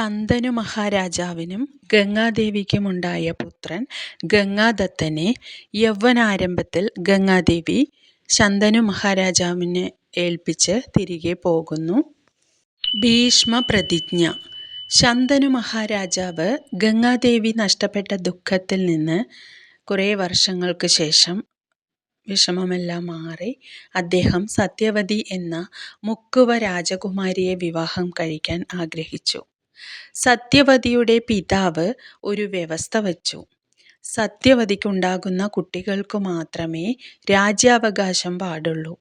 ശന്തനു മഹാരാജാവിനും ഗംഗാദേവിക്കുമുണ്ടായ പുത്രൻ ഗംഗാദത്തനെ യൗവനാരംഭത്തിൽ ഗംഗാദേവി ശന്തനു മഹാരാജാവിനെ ഏൽപ്പിച്ച് തിരികെ പോകുന്നു. ഭീഷ്മ പ്രതിജ്ഞ ശന്തനു മഹാരാജാവ് ഗംഗാദേവി നഷ്ടപ്പെട്ട ദുഃഖത്തിൽ നിന്ന് കുറേ വർഷങ്ങൾക്ക് ശേഷം വിഷമമെല്ലാം മാറി അദ്ദേഹം സത്യവതി എന്ന മുക്കുവ രാജകുമാരിയെ വിവാഹം കഴിക്കാൻ ആഗ്രഹിച്ചു. സത്യവതിയുടെ പിതാവ് ഒരു വ്യവസ്ഥ വച്ചു. സത്യവതിക്കുണ്ടാകുന്ന കുട്ടികൾക്കു മാത്രമേ രാജ്യാവകാശം പാടുള്ളൂ.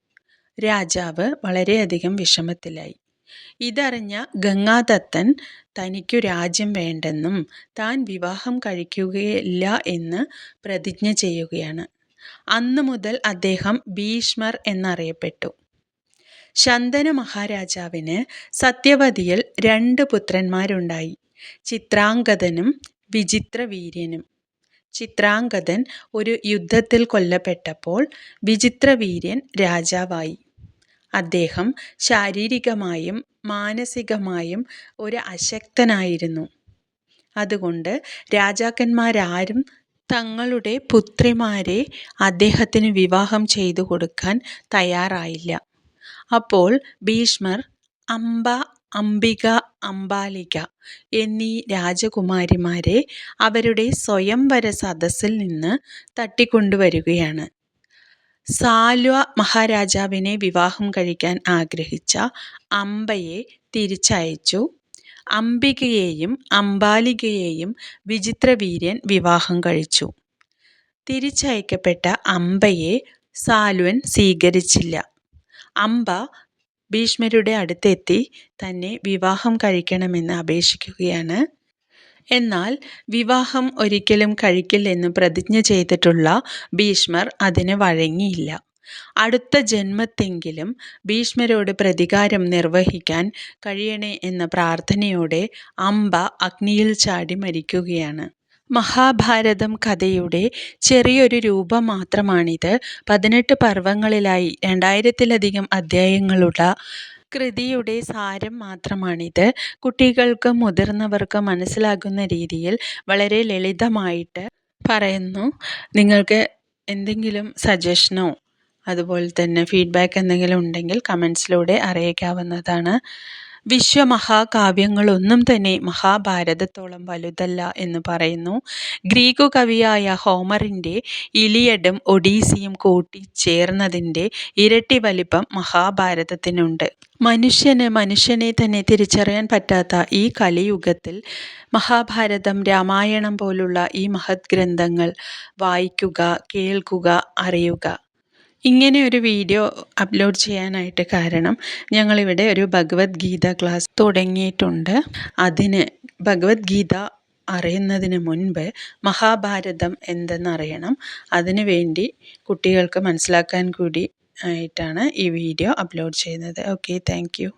രാജാവ് വളരെയധികം വിഷമത്തിലായി. ഇതറിഞ്ഞ ഗംഗാദത്തൻ തനിക്കു രാജ്യം വേണ്ടെന്നും താൻ വിവാഹം കഴിക്കുകയില്ല എന്ന് പ്രതിജ്ഞ ചെയ്യുകയാണ്. അന്നു മുതൽ അദ്ദേഹം ഭീഷ്മർ എന്നറിയപ്പെട്ടു. ശന്തനു മഹാരാജാവിന് സത്യവതിയിൽ രണ്ട് പുത്രന്മാരുണ്ടായി. ചിത്രാംഗദനും വിചിത്രവീര്യനും. ചിത്രാംഗദൻ ഒരു യുദ്ധത്തിൽ കൊല്ലപ്പെട്ടപ്പോൾ വിചിത്രവീര്യൻ രാജാവായി. അദ്ദേഹം ശാരീരികമായും മാനസികമായും ഒരു അശക്തനായിരുന്നു. അതുകൊണ്ട് രാജാക്കന്മാരാരും തങ്ങളുടെ പുത്രിമാരെ അദ്ദേഹത്തിന് വിവാഹം ചെയ്തു കൊടുക്കാൻ തയ്യാറായില്ല. അപ്പോൾ ഭീഷ്മർ അംബ, അംബിക, അംബാലിക എന്നീ രാജകുമാരിമാരെ അവരുടെ സ്വയംവര സദസ്സിൽ നിന്ന് തട്ടിക്കൊണ്ടുവരികയാണ്. സാലുവ മഹാരാജാവിനെ വിവാഹം കഴിക്കാൻ ആഗ്രഹിച്ച അംബയെ തിരിച്ചയച്ചു. അംബികയെയും അംബാലികയെയും വിചിത്രവീര്യൻ വിവാഹം കഴിച്ചു. തിരിച്ചയക്കപ്പെട്ട അംബയെ സാൽവൻ സ്വീകരിച്ചില്ല. അംബ ഭീഷ്മരുടെ അടുത്തെത്തി തന്നെ വിവാഹം കഴിക്കണമെന്ന് അപേക്ഷിക്കുകയാണ്. എന്നാൽ വിവാഹം ഒരിക്കലും കഴിക്കില്ലെന്ന് പ്രതിജ്ഞ ചെയ്തിട്ടുള്ള ഭീഷ്മർ അതിന് വഴങ്ങിയില്ല. അടുത്ത ജന്മത്തെങ്കിലും ഭീഷ്മരോട് പ്രതികാരം നിർവഹിക്കാൻ കഴിയണേ എന്ന പ്രാർത്ഥനയോടെ അംബ അഗ്നിയിൽ ചാടി മരിക്കുകയാണ്. മഹാഭാരതം കഥയുടെ ചെറിയൊരു രൂപം മാത്രമാണിത്. പതിനെട്ട് പർവങ്ങളിലായി രണ്ടായിരത്തിലധികം അധ്യായങ്ങളുള്ള കൃതിയുടെ സാരം മാത്രമാണിത്. കുട്ടികൾക്കും മുതിർന്നവർക്ക് മനസ്സിലാകുന്ന രീതിയിൽ വളരെ ലളിതമായിട്ട് പറയുന്നു. നിങ്ങൾക്ക് എന്തെങ്കിലും സജഷനോ അതുപോലെ തന്നെ ഫീഡ്ബാക്ക് എന്തെങ്കിലും ഉണ്ടെങ്കിൽ കമൻസിലൂടെ അറിയിക്കാവുന്നതാണ്. വിശ്വമഹാകാവ്യങ്ങളൊന്നും തന്നെ മഹാഭാരതത്തോളം വലുതല്ല എന്ന് പറയുന്നു. ഗ്രീക്കു കവിയായ ഹോമറിന്റെ ഇലിയഡും ഒഡീസിയും കൂട്ടിച്ചേർന്നതിന്റെ ഇരട്ടി വലിപ്പം മഹാഭാരതത്തിനുണ്ട്. മനുഷ്യന് മനുഷ്യനെ തന്നെ തിരിച്ചറിയാൻ പറ്റാത്ത ഈ കലിയുഗത്തിൽ മഹാഭാരതം, രാമായണം പോലുള്ള ഈ മഹത് ഗ്രന്ഥങ്ങൾ വായിക്കുക, കേൾക്കുക, അറിയുക. ഇങ്ങനെ ഒരു വീഡിയോ അപ്ലോഡ് ചെയ്യാനായിട്ട് കാരണം ഞങ്ങളിവിടെ ഒരു ഭഗവത്ഗീത ക്ലാസ് തുടങ്ങിയിട്ടുണ്ട്. അതിന് ഭഗവത്ഗീത അറിയുന്നതിന് മുൻപ് മഹാഭാരതം എന്തെന്നറിയണം. അതിനു വേണ്ടി കുട്ടികൾക്ക് മനസ്സിലാക്കാൻ കൂടി ആയിട്ടാണ് ഈ വീഡിയോ അപ്ലോഡ് ചെയ്യുന്നത്. Okay thank you